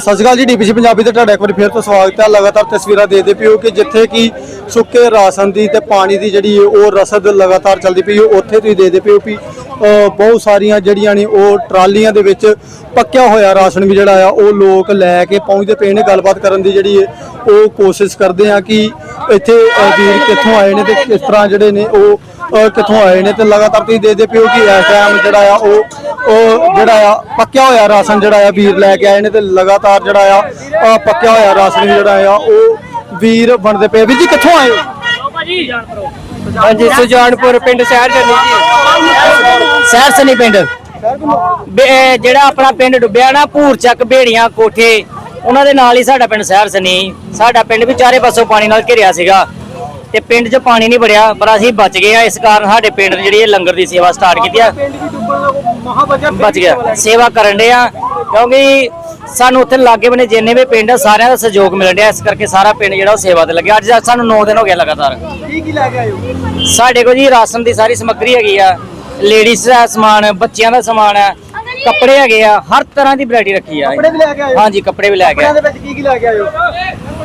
ਸਤਿ ਸ਼੍ਰੀ ਅਕਾਲ ਜੀ, ਡੀਪੀਸੀ ਪੰਜਾਬੀ ਤੇ ਤੁਹਾਡਾ ਇੱਕ ਵਾਰੀ ਫੇਰ ਤੋਂ ਸਵਾਗਤ ਹੈ। ਲਗਾਤਾਰ ਤਸਵੀਰਾਂ ਦੇਖਦੇ ਪਿਓ ਕਿ ਜਿੱਥੇ ਕਿ ਸੁੱਕੇ ਰਾਸ਼ਨ ਦੀ ਤੇ ਪਾਣੀ ਦੀ ਜਿਹੜੀ ਹੈ ਉਹ ਰਸਦ ਲਗਾਤਾਰ ਚੱਲਦੀ ਪਈ ਹੈ, ਉੱਥੇ ਤੁਸੀਂ ਦੇਖਦੇ ਪਿਓ ਕਿ ਬਹੁਤ ਸਾਰੀਆਂ ਜਿਹੜੀਆਂ ਨੇ ਉਹ ਟਰਾਲੀਆਂ ਦੇ ਵਿੱਚ ਪੱਕਿਆ ਹੋਇਆ ਰਾਸ਼ਨ ਵੀ ਜਿਹੜਾ ਆ, ਉਹ ਲੋਕ ਲੈ ਕੇ ਪਹੁੰਚਦੇ ਪਏ ਨੇ। ਗੱਲਬਾਤ ਕਰਨ ਦੀ ਜਿਹੜੀ ਹੈ ਉਹ ਕੋਸ਼ਿਸ਼ ਕਰਦੇ ਆ ਕਿ ਇੱਥੇ ਵੀਰ ਕਿੱਥੋਂ ਆਏ ਨੇ ਤੇ ਕਿਸ ਤਰ੍ਹਾਂ ਜਿਹੜੇ ਨੇ ਉਹ ਕਿੱਥੋਂ ਆਏ ਨੇ ਤੇ ਲਗਾਤਾਰ ਤੁਸੀਂ ਦੇਖਦੇ ਪਿਓ ਕਿ ਇਸ ਟਾਈਮ ਜਿਹੜਾ ਆ ਉਹ ਉਹ ਜਿਹੜਾ ਆ ਪੱਕਿਆ ਹੋਇਆ ਰਾਸ਼ਨ ਜਿਹੜਾ ਆ ਵੀਰ ਲੈ ਕੇ ਆਏ ਨੇ ਤੇ ਲਗਾਤਾਰ ਜਿਹੜਾ ਆ ਪੱਕਿਆ ਹੋਇਆ ਰਾਸ਼ਨ ਜਿਹੜਾ ਆ ਉਹ ਵੀਰ ਬਣਦੇ ਪਏ ਵੀਰ ਜੀ ਕਿੱਥੋਂ ਆਏ ਹੋ? ਹਾਂਜੀ ਸੁਜਾਨਪੁਰ ਪਿੰਡ ਸ਼ਹਿਰ ਜਰਨੀ ਜੀ। ਸ਼ਹਿਰ ਸਨੀ ਪਿੰਡ। ਜਿਹੜਾ ਆਪਣਾ ਪਿੰਡ ਡੁੱਬਿਆ ਨਾ ਭੂਰ ਚੱਕ ਭੇੜੀਆਂ ਕੋਠੇ ਉਹਨਾਂ ਦੇ ਨਾਲ ਹੀ ਸਾਡਾ ਪਿੰਡ ਸ਼ਹਿਰ ਸਨੀ ਸਾਡਾ ਪਿੰਡ ਵੀ ਚਾਰੇ ਪਾਸੋਂ ਪਾਣੀ ਨਾਲ ਘਿਰਿਆ ਸੀਗਾ। ਤੇ ਪਿੰਡ 'ਚ ਪਾਣੀ ਨਹੀਂ ਵੜਿਆ ਪਰ ਅਸੀਂ ਬਚ ਗਏ ਆ। ਇਸ ਕਾਰਨ ਸਾਡੇ ਪਿੰਡ ਨੇ ਜਿਹੜੀ ਇਹ ਲੰਗਰ ਦੀ ਸੇਵਾ ਸਟਾਰਟ ਕੀਤੀ ਆ। ਬਚ ਗਿਆ। ਸੇਵਾ ਕਰਨ ਦੇ ਆ ਕਿਉਂਕਿ ਸਾਨੂੰ ਉੱਥੇ ਲਾਗੇ ਬਨੇ ਜਿੰਨੇ ਵੀ ਪਿੰਡ ਆ ਸਾਰਿਆਂ ਦਾ ਸਹਿਯੋਗ ਮਿਲ ਰਿਹਾ ਇਸ ਕਰਕੇ ਸਾਰਾ ਪਿੰਡ ਜਿਹੜਾ ਉਹ ਸੇਵਾ ਤੇ ਲੱਗਿਆ। ਅੱਜ ਸਾਨੂੰ 9 ਦਿਨ ਹੋ ਗਏ ਲਗਾਤਾਰ। ਕੀ ਕੀ ਲੈ ਕੇ ਹੋ? ਸਾਡੇ ਕੋਲ ਜੀ ਰਾਸ਼ਨ ਦੀ ਸਾਰੀ ਸਮੱਗਰੀ ਹੈਗੀ ਆ। ਲੇਡੀਜ਼ ਦਾ ਸਮਾਨ ਬੱਚਿਆਂ ਦਾ ਸਮਾਨ ਹੈ ਕੱਪੜੇ ਹੈਗੇ ਆ ਹਰ ਤਰ੍ਹਾਂ ਦੀ ਵੈਰਾਈਟੀ ਰੱਖੀ ਆ। ਕੱਪੜੇ ਵੀ ਲੈ ਕੇ ਆਏ ਹੋ ਹਾਂਜੀ ਕੱਪੜੇ ਵੀ ਲੈ ਕੇ ਕੱਪੜਿਆਂ ਦੇ ਵਿੱਚ ਕੀ ਕੀ ਲੈ ਕੇ ਆਏ ਹੋ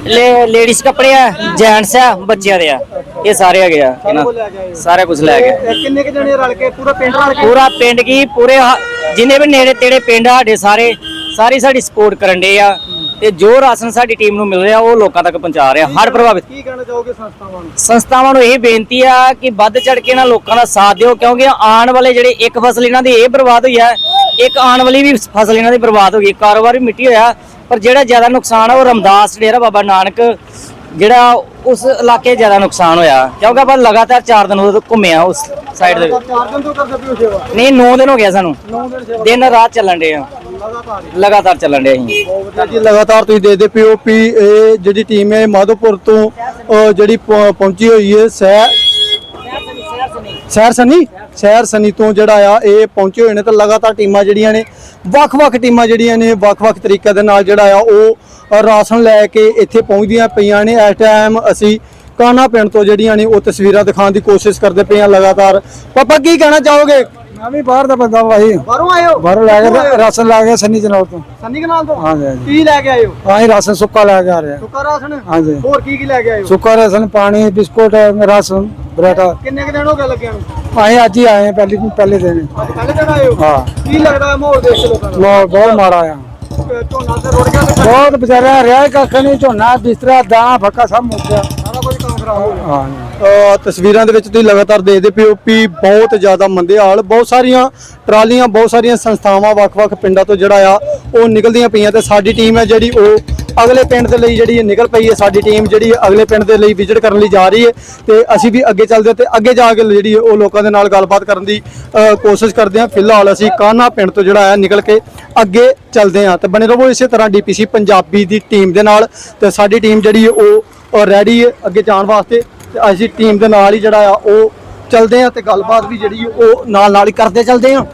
ਲੈ ਲੇਡੀਜ਼ ਕੱਪੜੇ ਆ ਜੈਂਟਸ ਆ ਬੱਚਿਆਂ ਦੇ ਆ। ਇਹ ਸਾਰੇ ਹੈਗੇ ਆ ਇਹਨਾਂ- ਕੁਝ ਲੈ ਕੇ ਆਏ ਹੋ ਸਾਰਾ ਕੁਝ ਲੈ ਗਏ ਇਹ ਕਿੰਨੇ ਕਿ ਜਣੇ ਰਲ ਕੇ ਪੂਰਾ ਪਿੰਡ ਰਲ ਕੇ? ਪੂਰਾ ਪਿੰਡ ਕੀ ਪੂਰੇ ਹ- ਜਿੰਨੇ ਵੀ ਨੇੜੇ ਤੇੜੇ ਪਿੰਡ ਆ ਸਾਡੇ ਸਾਰੇ ਸਾਰੀ ਸਾਡੀ ਸਪੋਰਟ ਕਰਨ ਦੇ ਆ। ਤੇ ਜੋ ਰਾਸ਼ਨ ਸਾਡੀ ਟੀਮ ਨੂੰ ਮਿਲ ਰਿਹਾ ਉਹ ਲੋਕਾਂ ਤੱਕ ਪਹੁੰਚਾ ਰਿਹਾ ਹਰ ਪ੍ਰਭਾਵਿਤ। ਕੀ ਕਹਿਣਾ ਚਾਹੋਗੇ ਸੰਸਥਾਵਾਂ ਨੂੰ? ਸੰਸਥਾਵਾਂ ਨੂੰ ਇਹ ਬੇਨਤੀ ਆ ਕਿ ਵੱਧ ਚੜ ਕੇ ਨਾ ਲੋਕਾਂ ਦਾ ਸਾਥ ਦਿਓ ਕਿਉਂਕਿ ਆਉਣ ਵਾਲੇ ਜਿਹੜੇ ਇੱਕ ਫਸਲ ਇਹਨਾਂ ਦੀ ਇਹ ਬਰਬਾਦ ਹੋਈ ਆ ਇੱਕ ਆਉਣ ਵਾਲੀ ਵੀ ਫਸਲ ਇਹਨਾਂ ਦੀ ਬਰਬਾਦ ਹੋ ਗਈ ਕਾਰੋਬਾਰ ਵੀ ਮਿੱਟੀ ਹੋਇਆ ਪਰ ਜਿਹੜਾ ਜ਼ਿਆਦਾ ਨੁਕਸਾਨ ਆ ਉਹ ਰਮਦਾਸ ਡੇਰਾ ਬਾਬਾ ਨਾਨਕ ਜਿਹੜਾ ਉਸ ਇਲਾਕੇ ਜ਼ਿਆਦਾ ਨੁਕਸਾਨ ਹੋਇਆ। ਕਿਉਂਕਿ ਆਪਾਂ ਲਗਾਤਾਰ 4 ਦਿਨ ਉਦੋਂ ਘੁੰਮੇ ਆ ਉਸ ਸਾਈਡ ਦੇ। ਚਾਰ ਦਿਨ ਤੋਂ ਕਰਦੇ ਪਿਓ ਸੇਵਾ? ਨਹੀਂ 9 ਦਿਨ ਹੋ ਗਿਆ ਸਾਨੂੰ। 9 ਦਿਨ ਸੇਵਾ ਦਿਨ ਰਾਤ ਚੱਲਣ ਦੇ ਆ। ਲਗਾਤਾਰ ਚੱਲਣ ਦੇ ਅਸੀਂ। ਬਹੁਤ ਵਧੀਆ ਜੀ ਲਗਾਤਾਰ ਤੁਸੀਂ ਦੇਖਦੇ ਪਿਓ ਵੀ ਇਹ ਜਿਹੜੀ ਟੀਮ ਹੈ ਮਾਧੋਪੁਰ ਤੋਂ ਅਹ, ਜਿਹੜੀ ਪਹੁੰ- ਪਹੁੰਚੀ ਹੋਈ ਹੈ ਸਹਿ ਸ਼ਹਿਰ ਸਨੀ। ਸ਼ਹਿਰ ਸਨੀ? ਤੋਂ ਜਿਹੜਾ ਆ ਇਹ ਪਹੁੰਚੇ ਹੋਏ ਨੇ ਤਾਂ ਲਗਾਤਾਰ ਟੀਮਾਂ ਜਿਹੜੀਆਂ ਨੇ ਵੱਖ-ਵੱਖ ਟੀਮਾਂ ਜਿਹੜੀਆਂ ਨੇ ਵੱਖ-ਵੱਖ ਤਰੀਕੇ ਦੇ ਨਾਲ ਜਿਹੜਾ ਆ ਉਹ ਰਾਸ਼ਨ ਲੈ ਕੇ ਇੱਥੇ ਪਹੁੰਚਦੀਆਂ ਪਈਆਂ ਨੇ। ਇਸ ਟਾਈਮ ਅਸੀਂ ਕਾਨਾ ਪਿੰਡ ਤੋਂ ਜਿਹੜੀਆਂ ਨੇ ਉਹ ਤਸਵੀਰਾਂ ਦਿਖਾਉਣ ਦੀ ਕੋਸ਼ਿਸ਼ ਕਰਦੇ ਪਏ ਆ ਲਗਾਤਾਰ। ਪਾਪਾ ਕੀ ਕਹਿਣਾ ਚਾਹੋਗੇ? ਮੈਂ ਵੀ ਬਾਹਰ ਦਾ ਬੰਦਾ ਭਾਈ ਬਾਹਰੋਂ ਆਏ ਹੋ? ਬਾਹਰੋਂ ਲੈ ਕੇ ਰਾਸ਼ਨ ਲੈ ਕੇ ਸੰਨੀ ਜਨੌਰ ਤੋਂ। ਸੰਨੀ ਕਨਾਲ ਤੋਂ? ਹਾਂਜੀ ਹਾਂਜੀ। ਕੀ ਲੈ ਕੇ ਆਏ ਹੋ? ਆਹੀ ਰਾਸ਼ਨ ਸੁੱਕਾ ਲੈ ਕੇ ਆ ਰਿਹਾ। ਸੁੱਕਾ ਰਾਸ਼ਨ? ਹਾਂਜੀ। ਹੋਰ ਕੀ ਕੀ ਲੈ ਕੇ ਆਏ ਹੋ? ਸੁੱਕਾ ਰਾਸ਼ਨ ਪਾਣੀ ਬਿਸਕੁਟ ਰਾਸ਼ਨ। ਬਰੇਟਾ ਕਿੰਨੇ ਕੁ ਦਿਨ ਹੋ ਗਏ ਲੱਗਿਆ ਨੂੰ? ਆਹੀ ਅੱਜ ਹੀ ਆਏ ਹਾਂ, ਪਹਿਲੀ ਪਹਿਲੇ ਦਿਨ। ਅੱਜ ਪਹਿਲੇ ਦਿਨ ਆਏ ਹੋ? ਹਾਂ। ਕੀ ਲੱਗਦਾ ਹੈ ਮਾਹੌਲ ਦੇਖ ਕੇ ਲੋਕਾਂ ਦਾ? ਬਹੁਤ ਬਹੁਤ ਮਾੜਾ ਆ। ਝੋਨਾ ਤੇ ਰੁੜ ਗਿਆ ਤੇ ਬਹੁਤ ਵਿਚਾਰਾ ਰਿਹਾ ਕੱਖ ਨਹੀਂ ਝੋਨਾ ਬਿਸਤਰਾ ਦਾਣਾ ਫੱਕਾ ਸਭ ਮੁੱਕ ਗਿਆ। ਹੋ ਹਾਂ ਅ, ਤਸਵੀਰਾਂ ਦੇ ਵਿੱਚ ਤੁਸੀਂ ਲਗਾਤਾਰ ਦੇਖਦੇ ਪਿਓ ਵੀ ਬਹੁਤ ਜ਼ਿਆਦਾ ਮੰਦੇ ਹਾਲ ਬਹੁਤ ਸਾਰੀਆਂ ਟਰਾਲੀਆਂ ਬਹੁਤ ਸਾਰੀਆਂ ਸੰਸਥਾਵਾਂ ਵੱਖ-ਵੱਖ ਪਿੰਡਾਂ ਤੋਂ ਜਿਹੜਾ ਆ ਉਹ ਨਿਕਲਦੀਆਂ ਪਈਆਂ ਤੇ ਸਾਡੀ ਟੀਮ ਹੈ ਜਿਹੜੀ ਉਹ ਅਗਲੇ ਪਿੰਡ ਦੇ ਲਈ ਜਿਹੜੀ ਇਹ ਨਿਕਲ ਪਈ ਹੈ ਸਾਡੀ ਟੀਮ ਜਿਹੜੀ ਹੈ ਅਗਲੇ ਪਿੰਡ ਦੇ ਲਈ ਵਿਜ਼ਿਟ ਕਰਨ ਲਈ ਜਾ ਰਹੀ ਹੈ ਤੇ ਅਸੀਂ ਵੀ ਅੱਗੇ ਚੱਲਦੇ ਹਾਂ ਤੇ ਅੱਗੇ ਜਾ ਕੇ ਜਿਹੜੀ ਹੈ ਉਹ ਲੋਕਾਂ ਦੇ ਨਾਲ ਗੱਲਬਾਤ ਕਰਨ ਦੀ ਅ, ਕੋਸ਼ਿਸ਼ ਕਰਦੇ ਹਾਂ। ਫਿਲਹਾਲ ਅਸੀਂ ਕਾਨਾ ਪਿੰਡ ਤੋਂ ਜਿਹੜਾ ਹੈ ਨਿਕਲ ਕੇ ਅੱਗੇ ਚੱਲਦੇ ਹਾਂ ਤੇ ਬਣੇ ਰਹੋ ਇਸੇ ਤਰ੍ਹਾਂ ਡੀਪੀਸੀ ਪੰਜਾਬੀ ਦੀ ਟੀਮ ਦੇ ਨਾਲ ਤੇ ਸਾਡੀ ਟੀਮ ਜਿਹੜੀ ਹੈ ਉਹ ਔਰ ਰੈਡੀ ਹੈ ਅੱਗੇ ਜਾਣ ਵਾਸਤੇ ਤੇ ਅਸੀਂ ਟੀਮ ਦੇ ਨਾਲ ਹੀ ਜਿਹੜਾ ਆ ਉਹ ਚੱਲਦੇ ਆ ਤੇ ਗੱਲਬਾਤ ਵੀ ਜਿਹੜੀ ਉਹ ਨਾਲ ਨਾਲ ਹੀ ਕਰਦੇ ਚੱਲਦੇ ਆ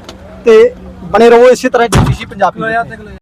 ਤੇ ਬਣੇ ਰਹੋ ਇਸੇ ਤਰ੍ਹਾਂ ਡੀਪੀਸੀ ਪੰਜਾਬੀ